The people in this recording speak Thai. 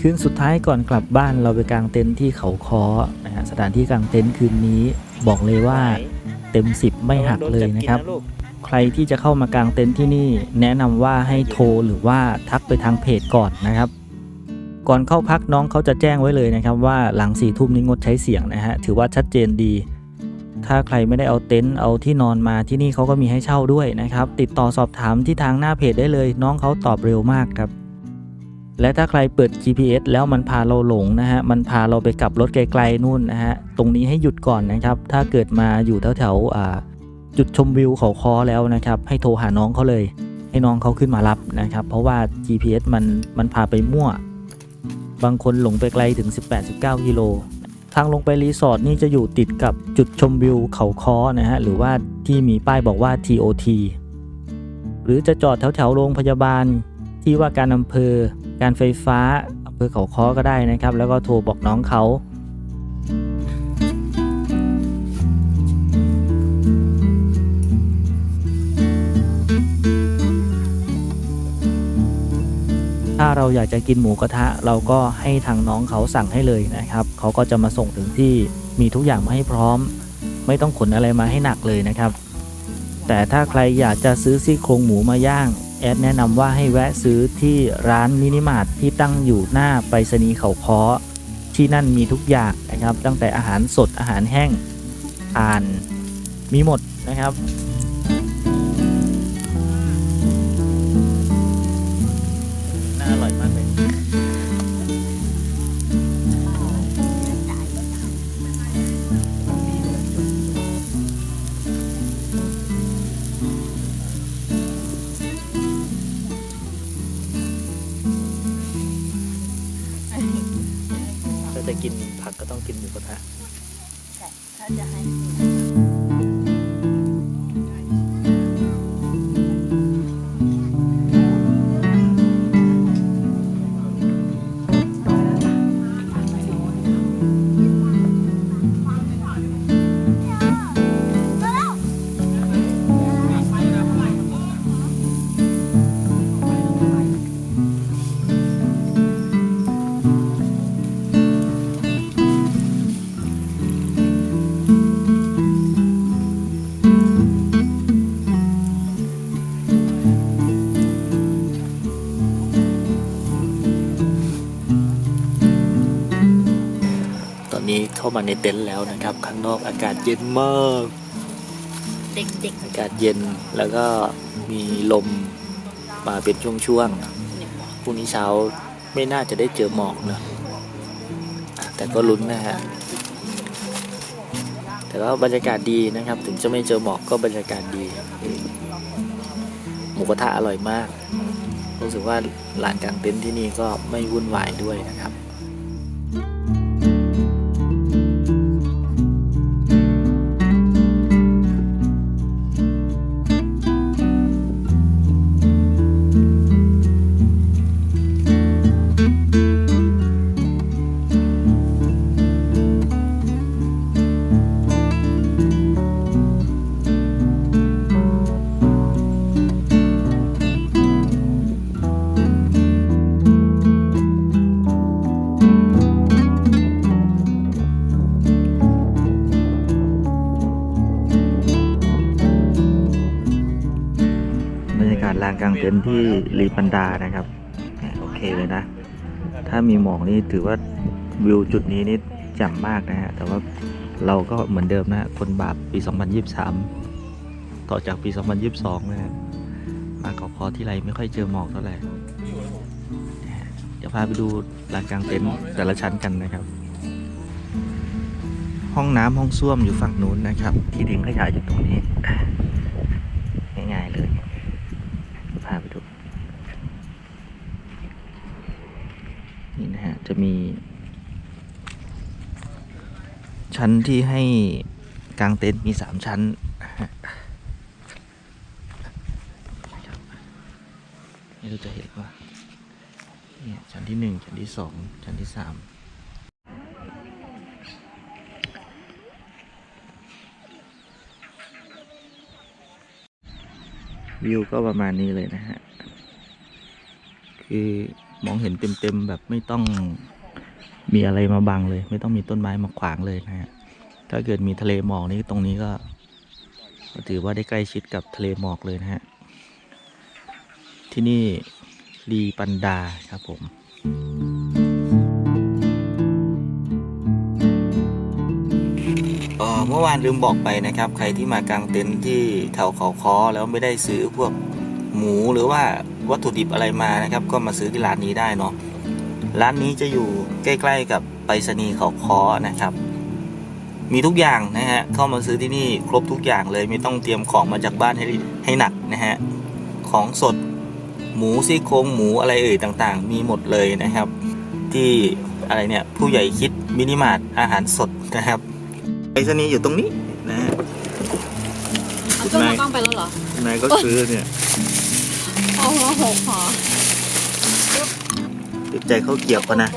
คืนสุดท้ายก่อนกลับบ้านเราไปกางเต็นท์ที่เขาคอนะฮะสถานที่กางเต็นท์คืนนี้บอกเลยว่าเต็ม 10 ไม่หักเลยนะครับ ใครที่จะเข้ามากางเต็นท์ที่นี่แนะนำว่าให้โทรหรือว่าทักไปทางเพจก่อนนะครับ ก่อนเข้าพักน้องเขาจะแจ้งไว้เลยนะครับ ว่าหลังสี่ทุ่มนี้งดใช้เสียงนะฮะถือว่าชัดเจนดี ถ้าใครไม่ได้เอาเต็นท์เอาที่นอนมาที่นี่เขาก็มีให้เช่าด้วยนะครับ ติดต่อสอบถามที่ทางหน้าเพจได้เลย น้องเขาตอบเร็วมากครับ และถ้าใครเปิด GPS แล้วมันพาเราหลงนะฮะ มันพาเราไปกลับรถไกลๆนู่นนะฮะ ตรงนี้ให้หยุดก่อนนะครับ ถ้าเกิดมาอยู่แถวๆจุดชมวิวเขาคอแล้วนะครับ ให้โทรหาน้องเขาเลย ให้น้องเขาขึ้นมารับนะครับ เพราะว่า GPS มันมันพาไปมั่ว บางคนหลงไปไกลถึง 18-19กิโล ทางลงไปรีสอร์ทนี่จะอยู่ติดกับจุดชมวิวเขาคอนะฮะ หรือว่าที่มีป้ายบอกว่า TOT หรือจะจอดแถวๆโรงพยาบาลที่ว่าการอำเภอ การไฟฟ้าอำเภอเขาค้อก็ได้นะครับ แล้วก็โทรบอกน้องเขาถ้าเราอยากจะกินหมูกระทะ เราก็ให้ทางน้องเขาสั่งให้เลยนะครับ เขาก็จะมาส่งถึงที่มีทุกอย่างมาให้พร้อม ไม่ต้องขนอะไรมาให้หนักเลยนะครับ แต่ถ้าใครอยากจะซื้อซี่โครงหมูมาย่าง แอดแนะนำว่าให้แวะซื้อที่ร้านมินิมาร์ทที่ตั้งอยู่หน้าไปรษณีย์เขาค้อที่นั่นมีทุกอย่างนะครับ ตั้งแต่อาหารสดอาหารแห้งทานมีหมดนะครับ กินผักก็ต้องกินหมูกระทะ ถ้าจะให้ นนี้เข้ามาในเต็นท์แล้วนะครับ ข้างนอกอากาศเย็นมาก เด็กอากาศเย็นแล้วก็มีลมมาเป็นช่วงๆพรุ่งนี้เช้าไม่น่าจะได้เจอหมอกนะอะแต่ก็ลุ้นนะฮะ แต่ว่าบรรยากาศดีนะครับ ถึงจะไม่เจอหมอกก็บรรยากาศดี หมูกระทะอร่อยมาก รู้สึกว่าลานกลางเต็นท์ที่นี่ก็ไม่วุ่นวายด้วยนะครับาศลานกลางเต็นท์ที่ลีปันดานะครับ โอเคเลยนะ ถ้ามีหมอกนี่ถือว่าวิวจุดนี้นี่แจ่มมากนะฮะ แต่ว่าเราก็เหมือนเดิมนะคนบาปปี 2023 ต่อจากปี 2022 นะฮะ มาเกาะคอที่ไรไม่ค่อยเจอหมอกเท่าไหร่นะฮะเดี๋ยวพาไปดูลานกลางเต็นท์แต่ละชั้นกันนะครับ ห้องน้ำห้องส้วมอยู่ฝั่งนู้นนะครับ ที่ทิ้งขยะอยู่ตรงนี้ ง่ายๆเลย พาไปดู นี่นะฮะ จะมี ชั้นที่ให้กางเต็นท์มีสามชั้น นี่เราจะเห็นว่าเนี่ยชั้นที่หนึ่งชั้นที่สองชั้นที่สามวิวก็ประมาณนี้เลยนะฮะ คือมองเห็นเต็มๆแบบไม่ต้อง มีอะไรมาบังเลย ไม่ต้องมีต้นไม้มาขวางเลยนะฮะถ้าเกิดมีทะเลหมอกนี่ตรงนี้ก็ถือว่าได้ใกล้ชิดกับทะเลหมอกเลยนะฮะที่นี่ลีปันดาครับผมเอ่อเมื่อวานลืมบอกไปนะครับ ใครที่มากางเต็นท์ที่แถวเขาคอแล้วไม่ได้ซื้อพวกหมูหรือว่าวัตถุดิบอะไรมานะครับ ก็มาซื้อที่ร้านนี้ได้เนาะ ร้านนี้จะอยู่ใกล้ ๆ กับไปรษณีย์เขาคอนะครับ มีทุกอย่างนะฮะเข้ามาซื้อที่นี่ครบทุกอย่างเลยไม่ต้องเตรียมของมาจากบ้านให้ให้หนักนะฮะของสดหมูซี่โครงหมูอะไรเอ่ยต่างๆ มีหมดเลยนะครับ ที่อะไรเนี่ยผู้ใหญ่คิดมินิมาร์ทอาหารสดนะครับไปรษณีย์อยู่ตรงนี้นะฮะเอาเครื่องมากล้องไปแล้วเหรอ นายก็ซื้อเนี่ยเอาหัวหกหอ ติดใจเขาเกี่ยวกันนะ